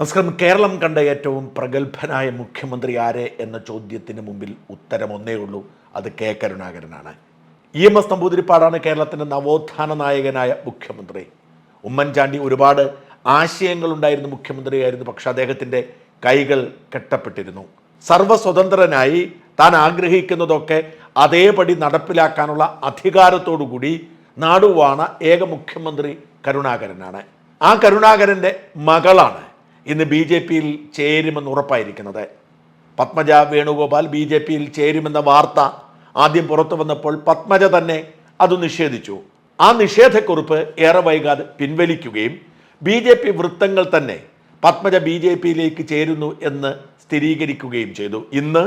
നമസ്കാരം. കേരളം കണ്ട ഏറ്റവും പ്രഗത്ഭനായ മുഖ്യമന്ത്രി ആരെ എന്ന ചോദ്യത്തിന് മുമ്പിൽ ഉത്തരം ഒന്നേ ഉള്ളൂ. അത് കെ കരുണാകരനാണ്. ഇ എം എസ് നമ്പൂതിരിപ്പാടാണ് കേരളത്തിന്റെ നവോത്ഥാന നായകനായ മുഖ്യമന്ത്രി. ഉമ്മൻചാണ്ടി ഒരുപാട് ആശയങ്ങളുണ്ടായിരുന്ന മുഖ്യമന്ത്രിയായിരുന്നു. പക്ഷെ അദ്ദേഹത്തിന്റെ കൈകൾ കെട്ടപ്പെട്ടിരുന്നു. സർവസ്വതന്ത്രനായി താൻ ആഗ്രഹിക്കുന്നതൊക്കെ അതേപടി നടപ്പിലാക്കാനുള്ള അധികാരത്തോടുകൂടി നാടുവാണ ഏക മുഖ്യമന്ത്രി കരുണാകരനാണ്. ആ കരുണാകരന്റെ മകളാണ് ഇന്ന് ബി ജെ പിയിൽ ചേരുമെന്ന് ഉറപ്പായിരിക്കുന്നത്. പത്മജ വേണുഗോപാൽ ബി ജെ പിയിൽ ചേരുമെന്ന വാർത്ത ആദ്യം പുറത്തു വന്നപ്പോൾ പത്മജ തന്നെ അത് നിഷേധിച്ചു. ആ നിഷേധക്കുറിപ്പ് ഏറെ വൈകാതെ പിൻവലിക്കുകയും ബി ജെ പി വൃത്തങ്ങൾ തന്നെ പത്മജ ബി ജെ പിയിലേക്ക് ചേരുന്നു എന്ന് സ്ഥിരീകരിക്കുകയും ചെയ്തു. ഇന്ന്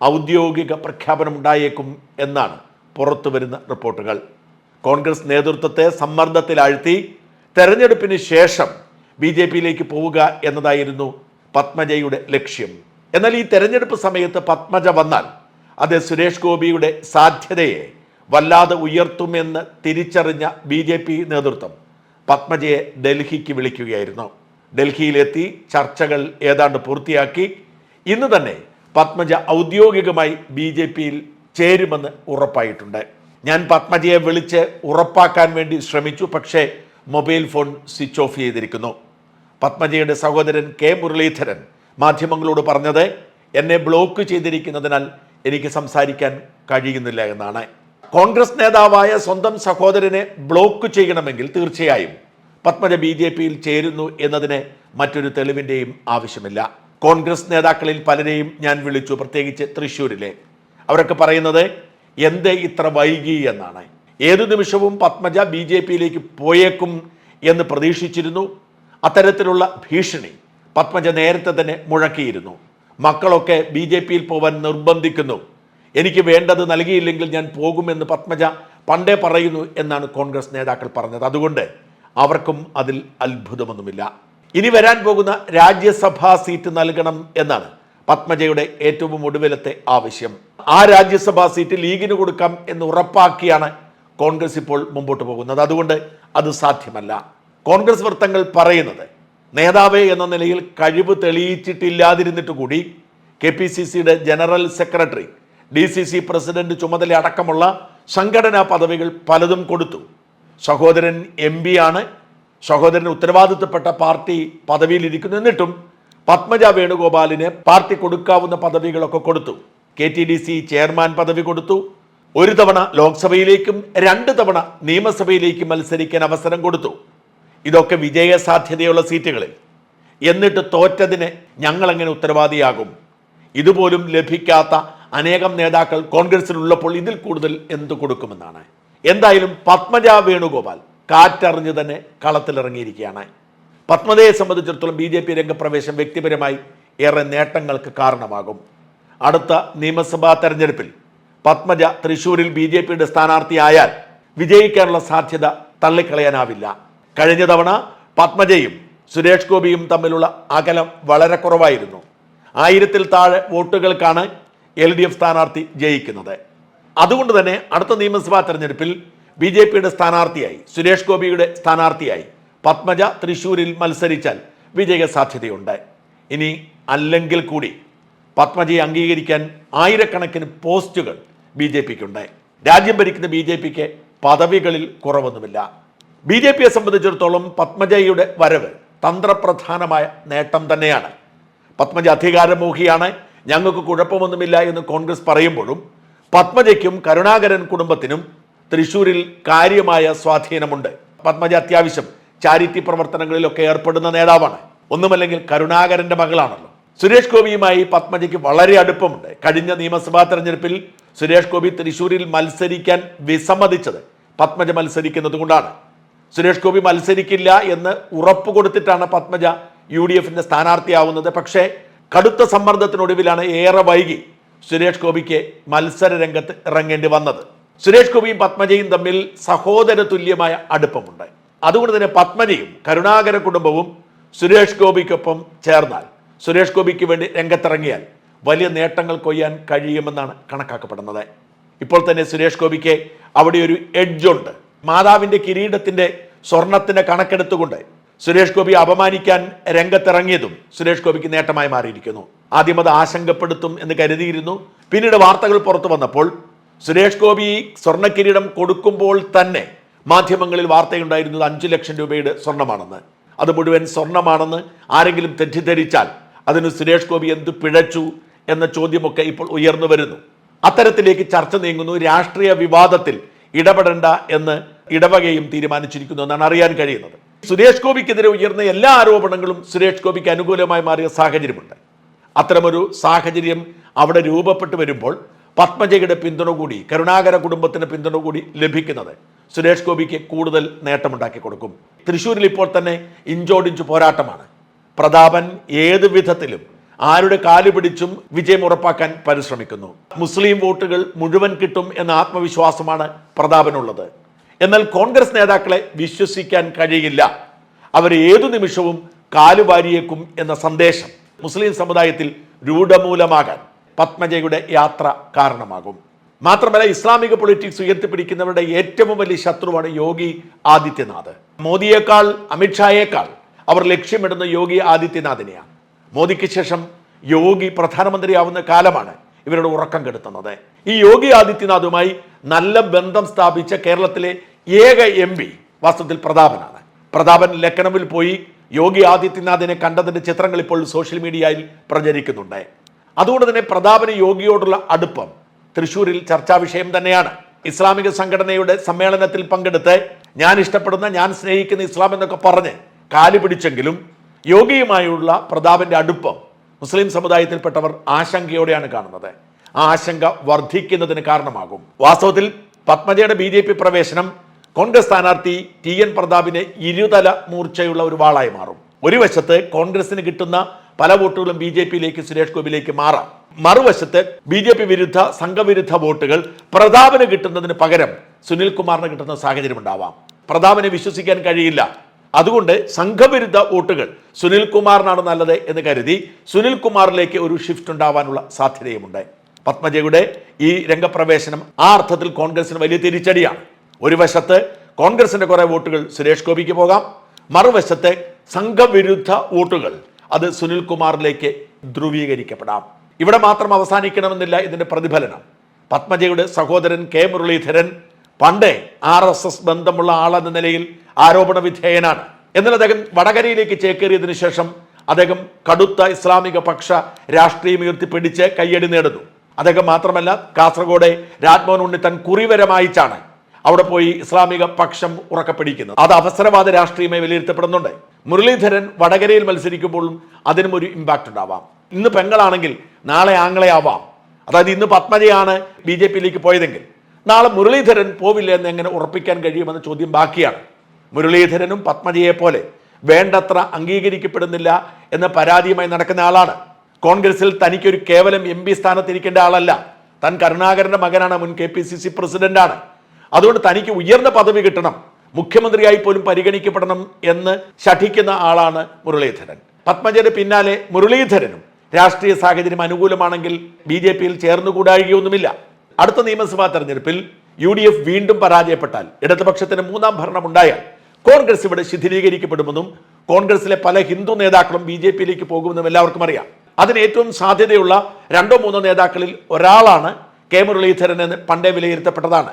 ഔദ്യോഗിക പ്രഖ്യാപനമുണ്ടായേക്കും എന്നാണ് പുറത്തു വരുന്ന റിപ്പോർട്ടുകൾ. കോൺഗ്രസ് നേതൃത്വത്തെ സമ്മർദ്ദത്തിലാഴ്ത്തി തെരഞ്ഞെടുപ്പിന് ശേഷം ബി ജെ പിയിലേക്ക് പോവുക എന്നതായിരുന്നു പത്മജയുടെ ലക്ഷ്യം. എന്നാൽ ഈ തെരഞ്ഞെടുപ്പ് സമയത്ത് പത്മജ വന്നാൽ അത് സുരേഷ് ഗോപിയുടെ സാധ്യതയെ വല്ലാതെ ഉയർത്തുമെന്ന് തിരിച്ചറിഞ്ഞ ബി ജെ പി നേതൃത്വം പത്മജയെ ഡൽഹിക്ക് വിളിക്കുകയായിരുന്നു. ഡൽഹിയിലെത്തി ചർച്ചകൾ ഏതാണ്ട് പൂർത്തിയാക്കി. ഇന്ന് തന്നെ പത്മജ ഔദ്യോഗികമായി ബി ജെ പിയിൽ ചേരുമെന്ന് ഉറപ്പായിട്ടുണ്ട്. ഞാൻ പത്മജയെ വിളിച്ച് ഉറപ്പാക്കാൻ വേണ്ടി ശ്രമിച്ചു പക്ഷേ മൊബൈൽ ഫോൺ സ്വിച്ച് ഓഫ് ചെയ്തിരിക്കുന്നു. പത്മജയുടെ സഹോദരൻ കെ മുരളീധരൻ മാധ്യമങ്ങളോട് പറഞ്ഞത് എന്നെ ബ്ലോക്ക് ചെയ്തിരിക്കുന്നതിനാൽ എനിക്ക് സംസാരിക്കാൻ കഴിയുന്നില്ല എന്നാണ്. കോൺഗ്രസ് നേതാവായ സ്വന്തം സഹോദരനെ ബ്ലോക്ക് ചെയ്യണമെങ്കിൽ തീർച്ചയായും പത്മജ ബി ജെ പിയിൽ ചേരുന്നു എന്നതിന് മറ്റൊരു തെളിവിന്റെയും ആവശ്യമില്ല. കോൺഗ്രസ് നേതാക്കളിൽ പലരെയും ഞാൻ വിളിച്ചു പ്രത്യേകിച്ച് തൃശ്ശൂരിലെ. അവരൊക്കെ പറയുന്നത് എന്തേ ഇത്ര വൈകി എന്നാണ്. ഏതു നിമിഷവും പത്മജ ബി ജെ പിയിലേക്ക് പോയേക്കും എന്ന് പ്രതീക്ഷിച്ചിരുന്നു. അത്തരത്തിലുള്ള ഭീഷണി പത്മജ നേരത്തെ തന്നെ മുഴക്കിയിരുന്നു. മക്കളൊക്കെ ബി ജെ പിയിൽ പോവാൻ നിർബന്ധിക്കുന്നു. എനിക്ക് വേണ്ടത് നൽകിയില്ലെങ്കിൽ ഞാൻ പോകുമെന്ന് പത്മജ പണ്ടേ പറയുന്നു എന്നാണ് കോൺഗ്രസ് നേതാക്കൾ പറഞ്ഞത്. അതുകൊണ്ട് അവർക്കും അതിൽ അത്ഭുതമൊന്നുമില്ല. ഇനി വരാൻ പോകുന്ന രാജ്യസഭാ സീറ്റ് നൽകണം എന്നാണ് പത്മജയുടെ ഏറ്റവും ഒടുവിലത്തെ ആവശ്യം. ആ രാജ്യസഭാ സീറ്റ് ലീഗിന് കൊടുക്കാം എന്ന് ഉറപ്പാക്കിയാണ് കോൺഗ്രസ് ഇപ്പോൾ മുമ്പോട്ട് പോകുന്നത്. അതുകൊണ്ട് അത് സാധ്യമല്ല. കോൺഗ്രസ് വൃത്തങ്ങൾ പറയുന്നത് നേതാവ് എന്ന നിലയിൽ കഴിവ് തെളിയിച്ചിട്ടില്ലാതിരുന്നിട്ട് കൂടി കെ പി സി സിയുടെ general secretary D C C president ചുമതല അടക്കമുള്ള സംഘടനാ പദവികൾ പലതും കൊടുത്തു. സഹോദരൻ എം പി ആണ്. സഹോദരൻ ഉത്തരവാദിത്തപ്പെട്ട പാർട്ടി പദവിയിലിരിക്കുന്നു. എന്നിട്ടും പത്മജ വേണുഗോപാലിന് പാർട്ടി കൊടുക്കാവുന്ന പദവികളൊക്കെ കൊടുത്തു. K T D C chairman പദവി കൊടുത്തു. ഒരു തവണ ലോക്സഭയിലേക്കും രണ്ട് തവണ നിയമസഭയിലേക്കും മത്സരിക്കാൻ അവസരം കൊടുത്തു. ഇതൊക്കെ വിജയ സാധ്യതയുള്ള സീറ്റുകളിൽ. എന്നിട്ട് തോറ്റതിന് ഞങ്ങളെങ്ങനെ ഉത്തരവാദിയാകും? ഇതുപോലും ലഭിക്കാത്ത അനേകം നേതാക്കൾ കോൺഗ്രസിലുള്ളപ്പോൾ ഇതിൽ കൂടുതൽ എന്തു കൊടുക്കുമെന്നാണ്. എന്തായാലും പത്മജ വേണുഗോപാൽ കാറ്ററിഞ്ഞ് തന്നെ കളത്തിലിറങ്ങിയിരിക്കുകയാണ്. പത്മജയെ സംബന്ധിച്ചിടത്തോളം ബി ജെ പി രംഗപ്രവേശം വ്യക്തിപരമായി ഏറെ നേട്ടങ്ങൾക്ക് കാരണമാകും. അടുത്ത നിയമസഭാ തെരഞ്ഞെടുപ്പിൽ പത്മജ തൃശൂരിൽ ബി ജെ പിയുടെ സ്ഥാനാർത്ഥിയായാൽ വിജയിക്കാനുള്ള സാധ്യത തള്ളിക്കളയാനാവില്ല. കഴിഞ്ഞ തവണ പത്മജയും സുരേഷ് ഗോപിയും തമ്മിലുള്ള അകലം വളരെ കുറവായിരുന്നു. ആയിരത്തിൽ താഴെ വോട്ടുകൾക്കാണ് എൽ ഡി എഫ് സ്ഥാനാർത്ഥി ജയിക്കുന്നത്. അതുകൊണ്ട് തന്നെ അടുത്ത നിയമസഭാ തെരഞ്ഞെടുപ്പിൽ ബി ജെ പിയുടെ സ്ഥാനാർത്ഥിയായി സുരേഷ് ഗോപിയുടെ സ്ഥാനാർത്ഥിയായി പത്മജ തൃശൂരിൽ മത്സരിച്ചാൽ വിജയ സാധ്യതയുണ്ട് ഇനി അല്ലെങ്കിൽ കൂടി പത്മജയെ അംഗീകരിക്കാൻ ആയിരക്കണക്കിന് പോസ്റ്റുകൾ ബി ജെ പിക്കുണ്ട്. രാജ്യം ഭരിക്കുന്ന ബി ജെ പിക്ക് പദവികളിൽ കുറവൊന്നുമില്ല. ബി ജെ പിയെ സംബന്ധിച്ചിടത്തോളം പത്മജയുടെ വരവ് തന്ത്രപ്രധാനമായ നേട്ടം തന്നെയാണ്. പത്മജ അധികാരമോഹിയാണ് ഞങ്ങൾക്ക് കുഴപ്പമൊന്നുമില്ല എന്ന് കോൺഗ്രസ് പറയുമ്പോഴും പത്മജയ്ക്കും കരുണാകരൻ കുടുംബത്തിനും തൃശൂരിൽ കാര്യമായ സ്വാധീനമുണ്ട്. പത്മജ അത്യാവശ്യം ചാരിറ്റി പ്രവർത്തനങ്ങളിലൊക്കെ ഏർപ്പെടുന്ന നേതാവാണ്. ഒന്നുമല്ലെങ്കിൽ കരുണാകരന്റെ മകളാണല്ലോ. സുരേഷ് ഗോപിയുമായി പത്മജയ്ക്ക് വളരെ അടുപ്പമുണ്ട്. കഴിഞ്ഞ നിയമസഭാ തെരഞ്ഞെടുപ്പിൽ സുരേഷ് ഗോപി തൃശൂരിൽ മത്സരിക്കാൻ വിസമ്മതിച്ചത് പത്മജ മത്സരിക്കുന്നത് കൊണ്ടാണ് സുരേഷ് ഗോപി മത്സരിക്കില്ല എന്ന് ഉറപ്പ് കൊടുത്തിട്ടാണ് പത്മജ യു ഡി എഫിന്റെ സ്ഥാനാർത്ഥിയാവുന്നത്. പക്ഷേ കടുത്ത സമ്മർദ്ദത്തിനൊടുവിലാണ് ഏറെ വൈകി സുരേഷ് ഗോപിക്ക് മത്സര രംഗത്ത് ഇറങ്ങേണ്ടി വന്നത്. സുരേഷ് ഗോപിയും പത്മജയും തമ്മിൽ സഹോദര തുല്യമായ അടുപ്പമുണ്ട്. അതുകൊണ്ട് തന്നെ പത്മജയും കരുണാകര കുടുംബവും സുരേഷ് ഗോപിക്കൊപ്പം ചേർന്നാൽ സുരേഷ് ഗോപിക്ക് വേണ്ടി രംഗത്തിറങ്ങിയാൽ വലിയ നേട്ടങ്ങൾ കൊയ്യാൻ കഴിയുമെന്നാണ് കണക്കാക്കപ്പെടുന്നത്. ഇപ്പോൾ തന്നെ സുരേഷ് ഗോപിക്ക് അവിടെ ഒരു എഡ്ജുണ്ട് മാതാവിന്റെ കിരീടത്തിന്റെ സ്വർണത്തിന്റെ കണക്കെടുത്തുകൊണ്ട് സുരേഷ് ഗോപി അപമാനിക്കാൻ രംഗത്തിറങ്ങിയതും സുരേഷ് ഗോപിക്ക് നേട്ടമായി മാറിയിരിക്കുന്നു. ആദ്യം അത് ആശങ്കപ്പെടുത്തും എന്ന് കരുതിയിരുന്നു. പിന്നീട് വാർത്തകൾ പുറത്തു വന്നപ്പോൾ സുരേഷ് ഗോപി സ്വർണക്കിരീടം കൊടുക്കുമ്പോൾ തന്നെ മാധ്യമങ്ങളിൽ വാർത്തയുണ്ടായിരുന്നത് അഞ്ചു ലക്ഷം രൂപയുടെ സ്വർണമാണെന്ന് അത് മുഴുവൻ സ്വർണമാണെന്ന് ആരെങ്കിലും തെറ്റിദ്ധരിച്ചാൽ അതിന് സുരേഷ് ഗോപി എന്ത് പിഴച്ചു എന്ന ചോദ്യമൊക്കെ ഇപ്പോൾ ഉയർന്നു വരുന്നു. അത്തരത്തിലേക്ക് ചർച്ച നീങ്ങുന്നു. രാഷ്ട്രീയ വിവാദത്തിൽ ഇടപെടേണ്ട എന്ന് ഇടവകയും തീരുമാനിച്ചിരിക്കുന്നു എന്നാണ് അറിയാൻ കഴിയുന്നത്. സുരേഷ് ഗോപിക്കെതിരെ ഉയർന്ന എല്ലാ ആരോപണങ്ങളും സുരേഷ് ഗോപിക്ക് അനുകൂലമായി മാറിയ സാഹചര്യമുണ്ട്. അത്തരമൊരു സാഹചര്യം അവിടെ രൂപപ്പെട്ടു വരുമ്പോൾ പത്മജയുടെ പിന്തുണ കൂടി കരുണാകര കുടുംബത്തിന് പിന്തുണ കൂടി ലഭിക്കുന്നത് സുരേഷ് ഗോപിക്ക് കൂടുതൽ നേട്ടമുണ്ടാക്കി കൊടുക്കും. തൃശ്ശൂരിൽ ഇപ്പോൾ തന്നെ ഇഞ്ചോടിഞ്ച് പോരാട്ടമാണ്. പ്രതാപൻ ഏത് വിധത്തിലും ആരുടെ കാൽ പിടിച്ചും വിജയം ഉറപ്പാക്കാൻ പരിശ്രമിക്കുന്നു. മുസ്ലിം വോട്ടുകൾ മുഴുവൻ കിട്ടും എന്ന ആത്മവിശ്വാസമാണ് പ്രതാപനുള്ളത്. എന്നാൽ കോൺഗ്രസ് നേതാക്കളെ വിശ്വസിക്കാൻ കഴിയില്ല. അവർ ഏതു നിമിഷവും കാലുവാരിയേക്കും എന്ന സന്ദേശം മുസ്ലിം സമുദായത്തിൽ രൂഢമൂലമാകാൻ പത്മജയുടെ യാത്ര കാരണമാകും. മാത്രമല്ല ഇസ്ലാമിക പൊളിറ്റിക്സ് ഉയർത്തിപ്പിടിക്കുന്നവരുടെ ഏറ്റവും വലിയ ശത്രുവാണ് യോഗി ആദിത്യനാഥ്. മോദിയേക്കാൾ അമിത്ഷായേക്കാൾ അവർ ലക്ഷ്യമിടുന്ന യോഗി ആദിത്യനാഥിനെയാണ്. മോദിക്ക് ശേഷം യോഗി പ്രധാനമന്ത്രിയാവുന്ന കാലമാണ് ഇവരുടെ ഉറക്കം കെടുത്തുന്നത്. ഈ യോഗി ആദിത്യനാഥുമായി നല്ല ബന്ധം സ്ഥാപിച്ച കേരളത്തിലെ ഏക എം പി വാസ്തവത്തിൽ പ്രതാപനാണ്. പ്രതാപൻ ലക്കണവിൽ പോയി യോഗി ആദിത്യനാഥിനെ കണ്ടതിന്റെ ചിത്രങ്ങൾ ഇപ്പോൾ സോഷ്യൽ മീഡിയയിൽ പ്രചരിക്കുന്നുണ്ട്. അതുകൊണ്ട് തന്നെ പ്രതാപന് യോഗിയോടുള്ള അടുപ്പം തൃശ്ശൂരിൽ ചർച്ചാ വിഷയം തന്നെയാണ്. ഇസ്ലാമിക സംഘടനയുടെ സമ്മേളനത്തിൽ പങ്കെടുത്ത് ഞാൻ ഇഷ്ടപ്പെടുന്ന ഞാൻ സ്നേഹിക്കുന്ന ഇസ്ലാം എന്നൊക്കെ പറഞ്ഞ് കാലു പിടിച്ചെങ്കിലും യോഗിയുമായുള്ള പ്രതാപന്റെ അടുപ്പം മുസ്ലിം സമുദായത്തിൽപ്പെട്ടവർ ആശങ്കയോടെയാണ് കാണുന്നത്. ആ ആശങ്ക വർദ്ധിക്കുന്നതിന് കാരണമാകും. വാസ്തവത്തിൽ പത്മജയുടെ ബി ജെ പി പ്രവേശനം കോൺഗ്രസ് സ്ഥാനാർത്ഥി ടി എൻ പ്രതാപിന് ഇരുതല മൂർച്ചയുള്ള ഒരു വാളായി മാറും. ഒരു വശത്ത് കോൺഗ്രസിന് കിട്ടുന്ന പല വോട്ടുകളും ബി ജെ പിയിലേക്ക് സുരേഷ് ഗോപിയിലേക്ക് മാറാം. മറുവശത്ത് ബി ജെ പി വിരുദ്ധ സംഘവിരുദ്ധ വോട്ടുകൾ പ്രതാപന് കിട്ടുന്നതിന് പകരം സുനിൽ കുമാറിന് കിട്ടുന്ന സാഹചര്യം ഉണ്ടാവാം പ്രതാപനെ വിശ്വസിക്കാൻ കഴിയില്ല. അതുകൊണ്ട് സംഘവിരുദ്ധ വോട്ടുകൾ സുനിൽ കുമാറിനാണ് നല്ലത് എന്ന് കരുതി സുനിൽ കുമാറിലേക്ക് ഒരു ഷിഫ്റ്റ് ഉണ്ടാവാനുള്ള സാധ്യതയുമുണ്ട്. പത്മജയുടെ ഈ രംഗപ്രവേശനം ആ അർത്ഥത്തിൽ കോൺഗ്രസിന് വലിയ തിരിച്ചടിയാണ്. ഒരു വശത്ത് കോൺഗ്രസിന്റെ കുറേ വോട്ടുകൾ സുരേഷ് ഗോപിക്ക് പോകാം മറുവശത്തെ സംഘവിരുദ്ധ വോട്ടുകൾ അത് സുനിൽ കുമാറിലേക്ക് ധ്രുവീകരിക്കപ്പെടാം. ഇവിടെ മാത്രം അവസാനിക്കണമെന്നില്ല ഇതിന്റെ പ്രതിഫലനം. പത്മജയുടെ സഹോദരൻ കെ മുരളീധരൻ പണ്ടേ ആർ എസ് എസ് ബന്ധമുള്ള ആളെന്ന നിലയിൽ ആരോപണ വിധേയനാണ്. എന്നാൽ അദ്ദേഹം വടകരയിലേക്ക് ചേക്കേറിയതിനു ശേഷം അദ്ദേഹം കടുത്ത ഇസ്ലാമിക പക്ഷ രാഷ്ട്രീയം ഉയർത്തിപ്പിടിച്ച് കയ്യടി നേടുന്നു. അദ്ദേഹം മാത്രമല്ല കാസർഗോഡ് രാജ്മോഹൻ ഉണ്ണിത്തൻ കുറിവരമായിച്ചാണ് അവിടെ പോയി ഇസ്ലാമിക പക്ഷം ഉറക്കപ്പിടിക്കുന്നത്. അത് അവസരവാദ രാഷ്ട്രീയമായി വിലയിരുത്തപ്പെടുന്നുണ്ട്. മുരളീധരൻ വടകരയിൽ മത്സരിക്കുമ്പോഴും അതിനും ഒരു ഇമ്പാക്റ്റ് ഉണ്ടാവാം. ഇന്ന് പെങ്ങളാണെങ്കിൽ നാളെ ആംഗ്ലയാവാം അതായത് ഇന്ന് പത്മജയാണ് ബി ജെ പിയിലേക്ക് പോയതെങ്കിൽ നാളെ മുരളീധരൻ പോവില്ല എന്ന് എങ്ങനെ ഉറപ്പിക്കാൻ കഴിയുമെന്ന ചോദ്യം ബാക്കിയാണ്. മുരളീധരനും പത്മജയെ പോലെ വേണ്ടത്ര അംഗീകരിക്കപ്പെടുന്നില്ല എന്ന പരാതിയുമായി നടക്കുന്ന ആളാണ്. കോൺഗ്രസിൽ തനിക്കൊരു കേവലം എം പി സ്ഥാനത്തിരിക്കേണ്ട ആളല്ല. താൻ കരുണാകരന്റെ മകനാണ് മുൻ കെ പി സി സി പ്രസിഡന്റാണ്. അതുകൊണ്ട് തനിക്ക് ഉയർന്ന പദവി കിട്ടണം. മുഖ്യമന്ത്രിയായി പോലും പരിഗണിക്കപ്പെടണം എന്ന് ശഠിക്കുന്ന ആളാണ് മുരളീധരൻ. പത്മജയുടെ പിന്നാലെ മുരളീധരനും രാഷ്ട്രീയ സാഹചര്യം അനുകൂലമാണെങ്കിൽ ബി ജെ പിയിൽ ചേർന്നുകൂടായികയൊന്നുമില്ല. അടുത്ത നിയമസഭാ തെരഞ്ഞെടുപ്പിൽ യു ഡി എഫ് വീണ്ടും പരാജയപ്പെട്ടാൽ ഇടതുപക്ഷത്തിന് മൂന്നാം ഭരണം ഉണ്ടായാൽ കോൺഗ്രസ് ഇവിടെ ശിഥിലീകരിക്കപ്പെടുമെന്നും കോൺഗ്രസിലെ പല ഹിന്ദു നേതാക്കളും ബി ജെ പിയിലേക്ക് പോകുമെന്നും എല്ലാവർക്കും അറിയാം. അതിന് ഏറ്റവും സാധ്യതയുള്ള രണ്ടോ മൂന്നോ നേതാക്കളിൽ ഒരാളാണ് കെ മുരളീധരൻ എന്ന് പണ്ടേ വിലയിരുത്തപ്പെട്ടതാണ്.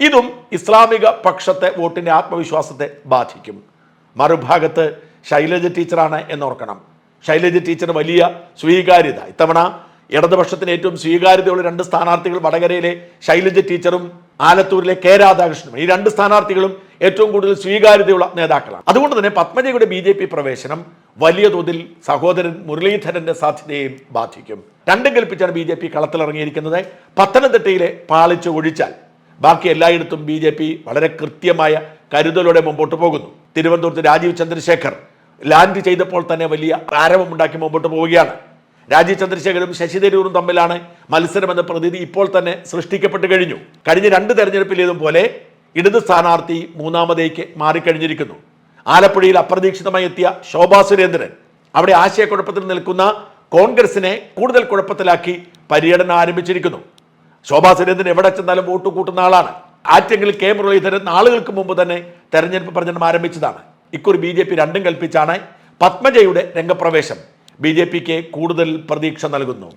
ഇതും ഇസ്ലാമിക പക്ഷത്തെ വോട്ടിന്റെ ആത്മവിശ്വാസത്തെ ബാധിക്കും. മറുഭാഗത്ത് ശൈലജ ടീച്ചറാണ് എന്നോർക്കണം. ശൈലജ ടീച്ചർ വലിയ സ്വീകാര്യത. ഇത്തവണ ഇടതുപക്ഷത്തിന് ഏറ്റവും സ്വീകാര്യതയുള്ള രണ്ട് സ്ഥാനാർത്ഥികൾ വടകരയിലെ ശൈലജ ടീച്ചറും ആലത്തൂരിലെ കെ രാധാകൃഷ്ണനും. ഈ രണ്ട് സ്ഥാനാർത്ഥികളും ഏറ്റവും കൂടുതൽ സ്വീകാര്യതയുള്ള നേതാക്കളാണ്. അതുകൊണ്ട് തന്നെ പത്മജയുടെ ബി ജെ പി പ്രവേശനം വലിയ തോതിൽ സഹോദരൻ മുരളീധരന്റെ സാധ്യതയെയും ബാധിക്കും. രണ്ടും കൽപ്പിച്ചാണ് ബി ജെ പി കളത്തിലിറങ്ങിയിരിക്കുന്നത്. പത്തനംതിട്ടയിലെ പാളിച്ച് ഒഴിച്ചാൽ ബാക്കി എല്ലായിടത്തും ബി ജെ പി വളരെ കൃത്യമായ കരുതലോടെ മുമ്പോട്ട് പോകുന്നു. തിരുവനന്തപുരത്ത് രാജീവ് ചന്ദ്രശേഖർ ലാൻഡ് ചെയ്തപ്പോൾ തന്നെ വലിയ ആരവമുണ്ടാക്കി മുമ്പോട്ട് പോവുകയാണ്. രാജീവ് ചന്ദ്രശേഖരും ശശി തരൂരും തമ്മിലാണ് മത്സരമെന്ന പ്രതീതി ഇപ്പോൾ തന്നെ സൃഷ്ടിക്കപ്പെട്ട് കഴിഞ്ഞു. കഴിഞ്ഞ രണ്ട് തെരഞ്ഞെടുപ്പിലേതും പോലെ ഇടത് സ്ഥാനാർത്ഥി മൂന്നാമതേക്ക് മാറിക്കഴിഞ്ഞിരിക്കുന്നു. ആലപ്പുഴയിൽ അപ്രതീക്ഷിതമായി എത്തിയ ശോഭാ സുരേന്ദ്രൻ അവിടെ ആശയക്കുഴപ്പത്തിൽ നിൽക്കുന്ന കോൺഗ്രസിനെ കൂടുതൽ കുഴപ്പത്തിലാക്കി പര്യടനം ആരംഭിച്ചിരിക്കുന്നു. ശോഭാ സുരേന്ദ്രൻ എവിടെ ചെന്നാലും വോട്ട് കൂട്ടുന്ന ആളാണ്. ആറ്റെങ്കിൽ കെ മുരളീധരൻ നാളുകൾക്ക് മുമ്പ് തന്നെ തെരഞ്ഞെടുപ്പ് പ്രചരണം ആരംഭിച്ചതാണ്. ഇക്കുറി ബി ജെ പി രണ്ടും കൽപ്പിച്ചാണ് പത്മജയുടെ രംഗപ്രവേശം. ബി ജെ പിക്ക് കൂടുതൽ പ്രതീക്ഷ നൽകുന്നു.